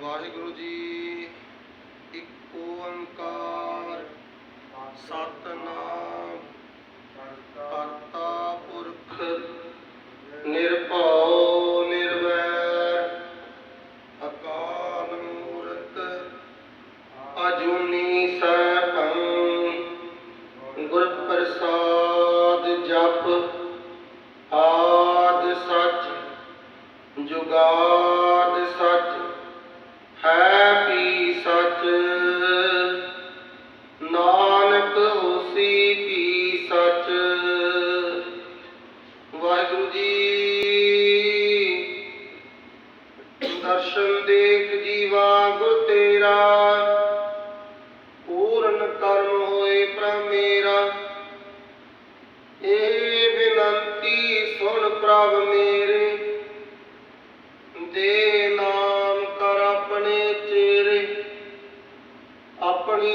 ਵਾਹਿਗੁਰੂ ਜੀ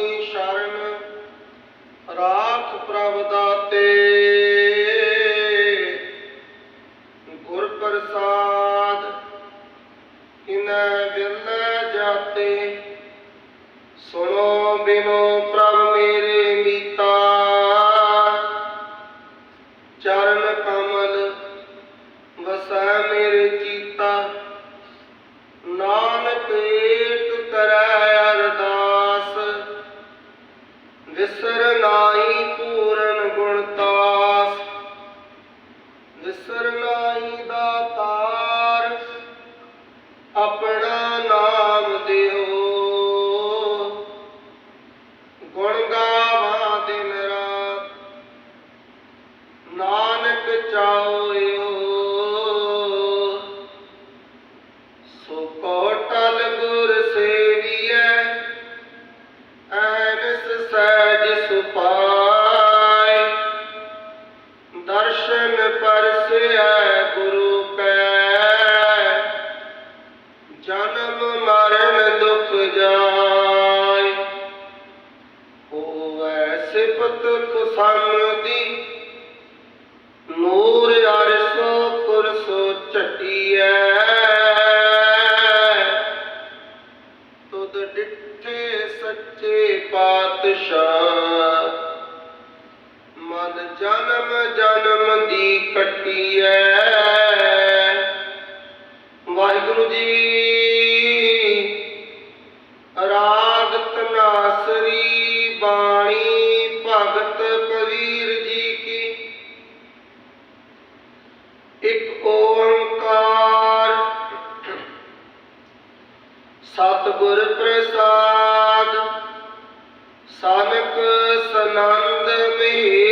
ਸ਼ਰਨ ਰਾਖ ਪ੍ਰਭ ਦਾਤੇ। ਨਾਨਕ ਚਾਉਇਓ। ਸੋ ਕੋਟਲ ਗੁਰ ਸੇਵੀਐ ਐਨਸ ਸਹਿਜ ਸੁਪਾਈ ਦਰਸ਼ਨ ਪਰਸਿਐ تحتيا ਸਤਿਗੁਰ ਪ੍ਰਸਾਦ ਸਨਕ ਸਨੰਦ ਮੀ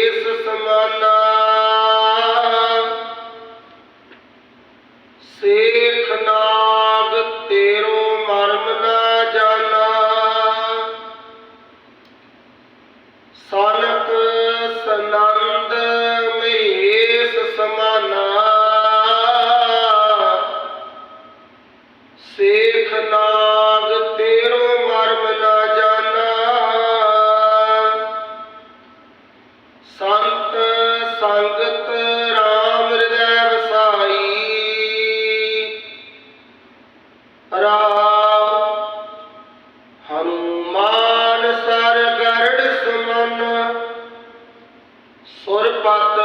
ਭਗਤ RAM ਸਰ ਗਰੜ ਸਮਨ। ਸੁਰਪਤ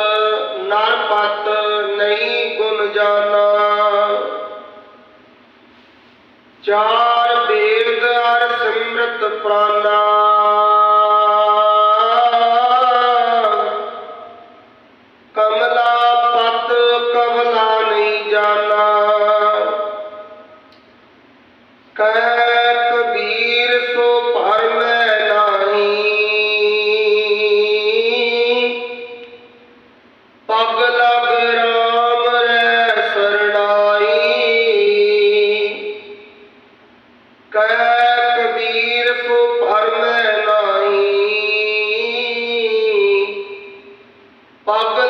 ਨਰਪਤ ਨਹੀਂ ਗੁਣ ਜਾਣਾ ਚਾਰ পাবনা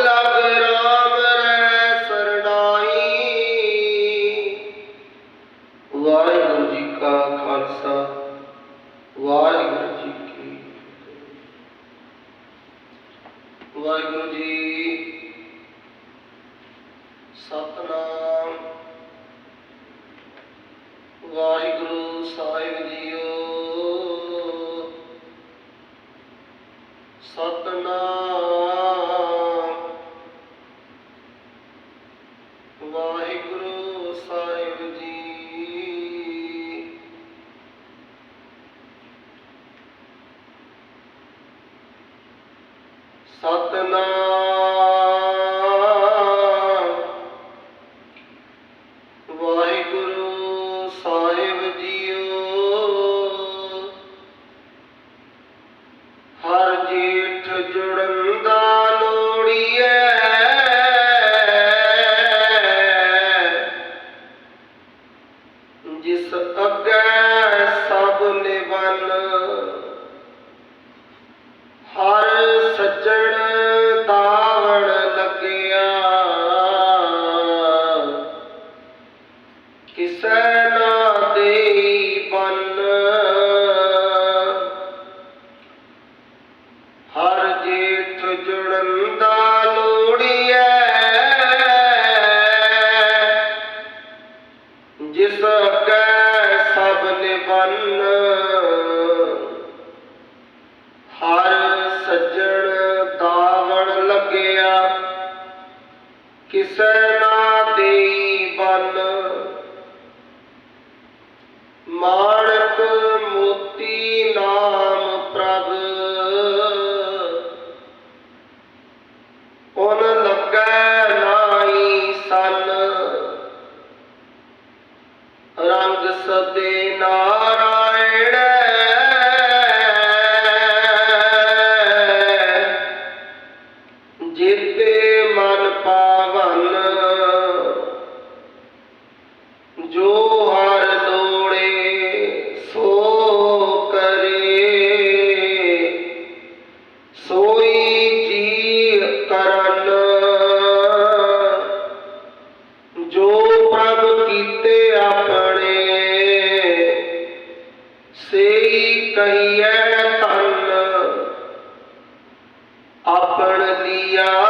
الله ਨੈਣਾ ਦੇਈ ਹਰ ਜੇਠ ਜੁੜਨ ਦਾ ਲੋੜੀਐ। ਜਿਸ ਕੈ ਸਭ ਹਰ ਸੱਜਣ ਦਾਵਣ ਲੱਗਿਆ। ਕਿਸੈ দিয়া